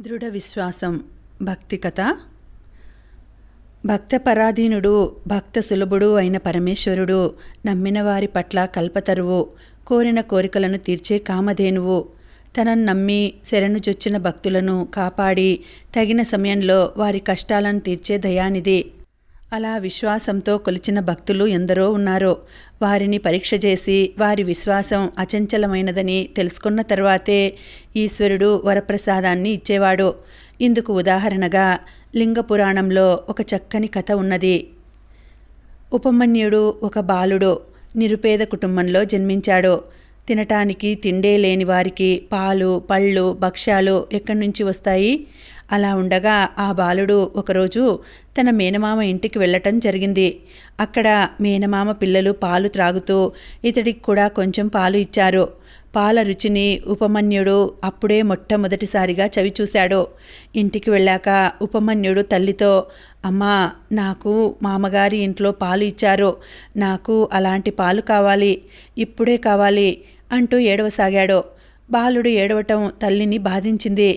దృఢ విశ్వాసం భక్తి కథ. భక్త పరాధీనుడు భక్త సులభుడు అయిన పరమేశ్వరుడు నమ్మిన వారి పట్ల కల్పతరువు కోరిన కోరికలను తీర్చే కామధేనువు. తనను నమ్మి శరణుజొచ్చిన భక్తులను కాపాడి తగిన సమయంలో వారి కష్టాలను తీర్చే దయానిది అలా విశ్వాసంతో కొలిచిన భక్తులు ఎందరో ఉన్నారో వారిని పరీక్ష చేసి వారి విశ్వాసం అచంచలమైనదని తెలుసుకున్న తర్వాతే ఈశ్వరుడు వరప్రసాదాన్ని ఇచ్చేవాడు. ఇందుకు ఉదాహరణగా లింగ పురాణంలో ఒక చక్కని కథ ఉన్నది. ఉపమన్యుడు ఒక బాలుడు నిరుపేద కుటుంబంలో జన్మించాడు. తినటానికి తిండే లేని వారికి పాలు పళ్ళు భక్ష్యాలు ఎక్కడి నుంచి వస్తాయి? అలా ఉండగా ఆ బాలుడు ఒకరోజు తన మేనమామ ఇంటికి వెళ్ళటం జరిగింది. అక్కడ మేనమామ పిల్లలు పాలు త్రాగుతూ ఇతడికి కూడా కొంచెం పాలు ఇచ్చారు. పాల రుచిని ఉపమన్యుడు అప్పుడే మొట్టమొదటిసారిగా చవి చూశాడు. ఇంటికి వెళ్ళాక ఉపమన్యుడు తల్లితో అమ్మా నాకు మామగారి ఇంట్లో పాలు ఇచ్చారు. నాకు అలాంటి పాలు కావాలి. ఇప్పుడే కావాలి అంటూ ఏడవసాగాడు. బాలుడు ఏడవటం తల్లిని బాధించింది.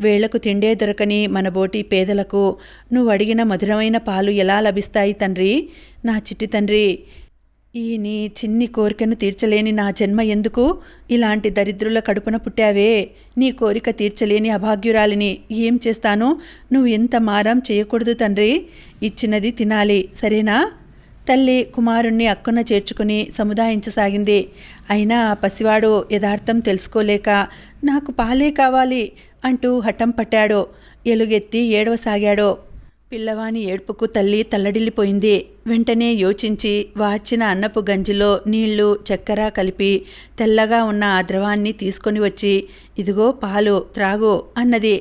వేళ్ళకు తిండే దొరకని మనబోటి పేదలకు నువ్వు అడిగిన మధురమైన పాలు ఎలా లభిస్తాయి తండ్రి? నా చిట్టి తండ్రి ఈ నీ చిన్ని కోరికను తీర్చలేని నా జన్మ ఎందుకు? ఇలాంటి దరిద్రుల కడుపున పుట్టావే. నీ కోరిక తీర్చలేని అభాగ్యురాలిని ఏం చేస్తాను? నువ్వు ఎంత మారం చేయకూడదు తండ్రి. ఇచ్చినది తినాలి సరేనా? తల్లి కుమారుణ్ణి అక్కున చేర్చుకుని సముదాయించసాగింది. అయినా ఆ పసివాడు యథార్థం తెలుసుకోలేక నాకు పాలే కావాలి అంటూ హఠం పట్టాడు. ఎలుగెత్తి ఏడవసాగాడు. పిల్లవాని ఏడుపుకు తల్లి తల్లడిల్లిపోయింది. వెంటనే యోచించి వార్చిన అన్నపు గంజిలో నీళ్ళు చక్కెర కలిపి తెల్లగా ఉన్న ఆ ద్రవాన్ని తీసుకొని వచ్చి ఇదిగో పాలు త్రాగు అన్నది.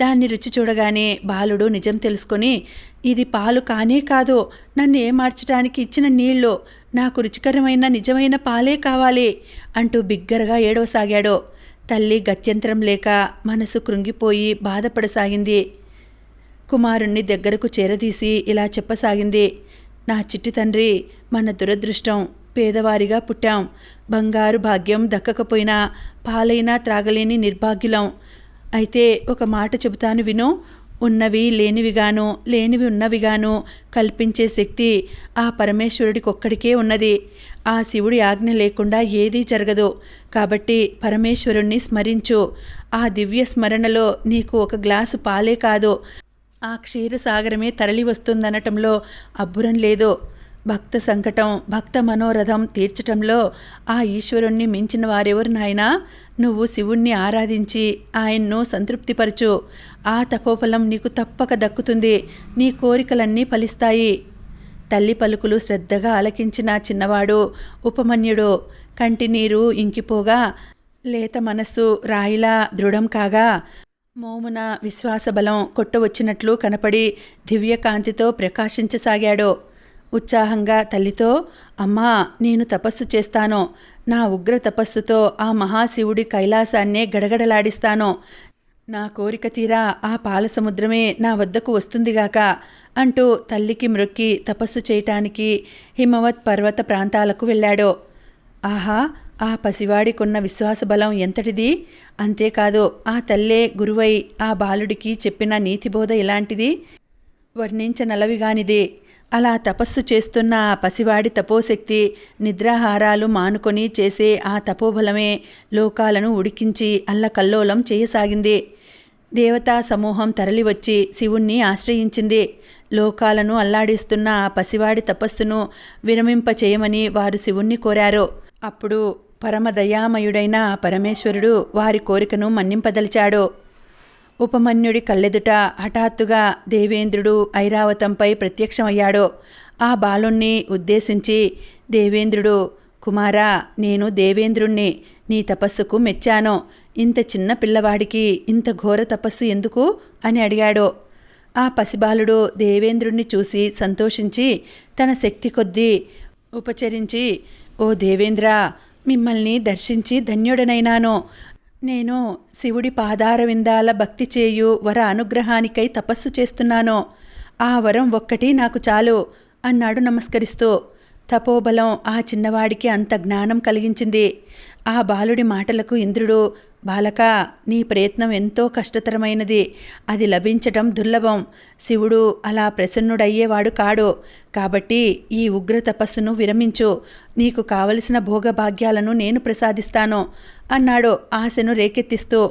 దాన్ని రుచి చూడగానే బాలుడు నిజం తెలుసుకొని ఇది పాలు కానే కాదు నన్ను ఏమార్చడానికి ఇచ్చిన నీళ్ళు నాకు రుచికరమైన నిజమైన పాలే కావాలి అంటూ బిగ్గరగా ఏడవసాగాడు. తల్లి గత్యంతరం లేక మనసు కృంగిపోయి బాధపడసాగింది. కుమారుణ్ణి దగ్గరకు చేరదీసి ఇలా చెప్పసాగింది. నా చిట్టి తండ్రి మన దురదృష్టం పేదవారిగా పుట్టాం. బంగారు భాగ్యం దక్కకపోయినా పాలైనా త్రాగలేని నిర్భాగ్యులం. అయితే ఒక మాట చెబుతాను విను. ఉన్నవి లేనివిగాను లేనివి ఉన్నవిగాను కల్పించే శక్తి ఆ పరమేశ్వరుడికి ఒక్కడికే ఉన్నది. ఆ శివుడి ఆజ్ఞ లేకుండా ఏదీ జరగదు. కాబట్టి పరమేశ్వరుణ్ణి స్మరించు. ఆ దివ్య స్మరణలో నీకు ఒక గ్లాసు పాలే కాదు. ఆ క్షీరసాగరమే తరలి వస్తుందనటంలో అబ్బురం లేదు. భక్త సంకటం భక్త మనోరథం తీర్చటంలో ఆ ఈశ్వరుణ్ణి మించిన వారెవరు నాయనా? నువ్వు శివుణ్ణి ఆరాధించి ఆయన్ను సంతృప్తిపరచు. ఆ తపోఫలం నీకు తప్పక దక్కుతుంది. నీ కోరికలన్నీ ఫలిస్తాయి. తల్లి పలుకులు శ్రద్ధగా ఆలకించిన చిన్నవాడు ఉపమన్యుడు. కంటినీరు ఇంకిపోగా లేత మనస్సు రాయిలా దృఢం కాగా మోమున విశ్వాసబలం కొట్టవచ్చినట్లు కనపడి దివ్యకాంతితో ప్రకాశించసాగాడు. ఉత్సాహంగా తల్లితో అమ్మా నేను తపస్సు చేస్తాను. నా ఉగ్ర తపస్సుతో ఆ మహాశివుడి కైలాసాన్నే గడగడలాడిస్తాను. నా కోరిక తీరా ఆ పాలసముద్రమే నా వద్దకు వస్తుందిగాక అంటూ తల్లికి మృక్కి తపస్సు చేయటానికి హిమవత్ పర్వత ప్రాంతాలకు వెళ్ళాడు. ఆహా ఆ పసివాడికున్న విశ్వాసబలం ఎంతటిది? అంతేకాదు ఆ తల్లే గురువై ఆ బాలుడికి చెప్పిన నీతిబోధ ఇలాంటిది వర్ణించనలవిగానిదే అలా తపస్సు చేస్తున్న ఆ పసివాడి తపోశక్తి నిద్రాహారాలు మానుకొని చేసే ఆ తపోబలమే లోకాలను ఉడికించి అల్లకల్లోలం చేయసాగింది. దేవతా సమూహం తరలివచ్చి శివుణ్ణి ఆశ్రయించింది. లోకాలను అల్లాడిస్తున్న ఆ పసివాడి తపస్సును విరమింపచేయమని వారు శివుణ్ణి కోరారు. అప్పుడు పరమదయామయుడైన పరమేశ్వరుడు వారి కోరికను మన్నింపదలిచాడు. ఉపమన్యుడి కళ్ళెదుట హఠాత్తుగా దేవేంద్రుడు ఐరావతంపై ప్రత్యక్షమయ్యాడు. ఆ బాలుణ్ణి ఉద్దేశించి దేవేంద్రుడు కుమారా నేను దేవేంద్రుణ్ణి నీ తపస్సుకు మెచ్చాను. ఇంత చిన్న పిల్లవాడికి ఇంత ఘోర తపస్సు ఎందుకు అని అడిగాడు. ఆ పసిబాలుడు దేవేంద్రుణ్ణి చూసి సంతోషించి తన శక్తి కొద్దీ ఉపచరించి ఓ దేవేంద్ర మిమ్మల్ని దర్శించి ధన్యుడనైనాను. నేను శివుడి పాదార విందాల భక్తి చేయు వర అనుగ్రహానికై తపస్సు చేస్తున్నాను. ఆ వరం ఒక్కటి నాకు చాలు అన్నాడు నమస్కరిస్తూ తపోబలం ఆ చిన్నవాడికి అంత జ్ఞానం కలిగించింది. ఆ బాలుడి మాటలకు ఇంద్రుడు బాలక నీ ప్రయత్నం ఎంతో కష్టతరమైనది. అది లభించటం దుర్లభం. శివుడు అలా ప్రసన్నుడయ్యేవాడు కాడు. కాబట్టి ఈ ఉగ్ర తపస్సును విరమించు. నీకు కావలసిన భోగభాగ్యాలను నేను ప్రసాదిస్తాను అన్నాడు ఆశను రేకెత్తిస్తూ.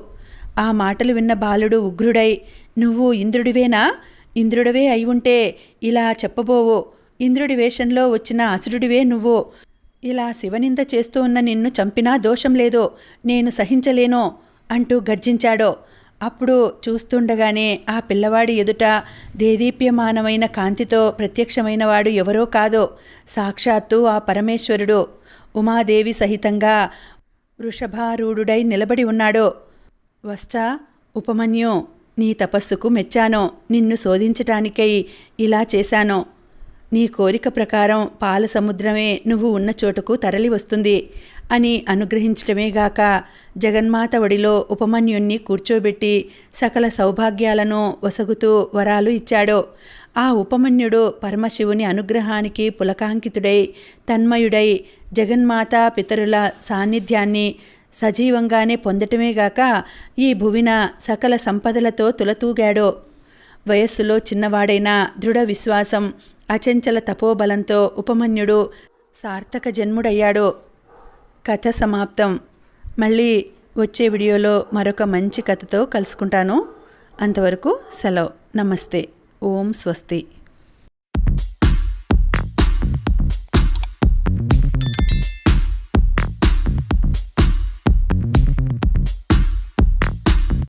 ఆ మాటలు విన్న బాలుడు ఉగ్రుడై నువ్వు ఇంద్రుడివేనా? ఇంద్రుడివే అయి ఉంటే ఇలా చెప్పబోవు. ఇంద్రుడి వేషంలో వచ్చిన అసురుడివే నువ్వు. ఇలా శివనింద చేస్తూ ఉన్న నిన్ను చంపినా దోషం లేదు నేను సహించలేనో అంటూ గర్జించాడో. అప్పుడు చూస్తుండగానే ఆ పిల్లవాడి ఎదుట దేదీప్యమానమైన కాంతితో ప్రత్యక్షమైనవాడు ఎవరో కాదో సాక్షాత్తు ఆ పరమేశ్వరుడు. ఉమాదేవి సహితంగా వృషభారూఢుడై నిలబడి ఉన్నాడు. వస్తా ఉపమన్యు నీ తపస్సుకు మెచ్చాను నిన్ను శోధించటానికై ఇలా చేశాను. నీ కోరిక ప్రకారం పాల సముద్రమే నువ్వు ఉన్న చోటుకు తరలి వస్తుంది అని అనుగ్రహించటమేగాక జగన్మాత ఒడిలో ఉపమన్యుణ్ణి కూర్చోబెట్టి సకల సౌభాగ్యాలను వసగుతూ వరాలు ఇచ్చాడు. ఆ ఉపమన్యుడు పరమశివుని అనుగ్రహానికి పులకాంకితుడై తన్మయుడై జగన్మాత పితరుల సాన్నిధ్యాన్ని సజీవంగానే పొందటమేగాక ఈ భువిన సకల సంపదలతో తులతూగాడు. వయస్సులో చిన్నవాడైన దృఢ విశ్వాసం అచంచల తపోబలంతో ఉపమన్యుడు సార్థక జన్ముడయ్యాడు. కథ సమాప్తం. మళ్ళీ వచ్చే వీడియోలో మరొక మంచి కథతో కలుసుకుంటాను. అంతవరకు సెలవు. నమస్తే. ఓం స్వస్తి.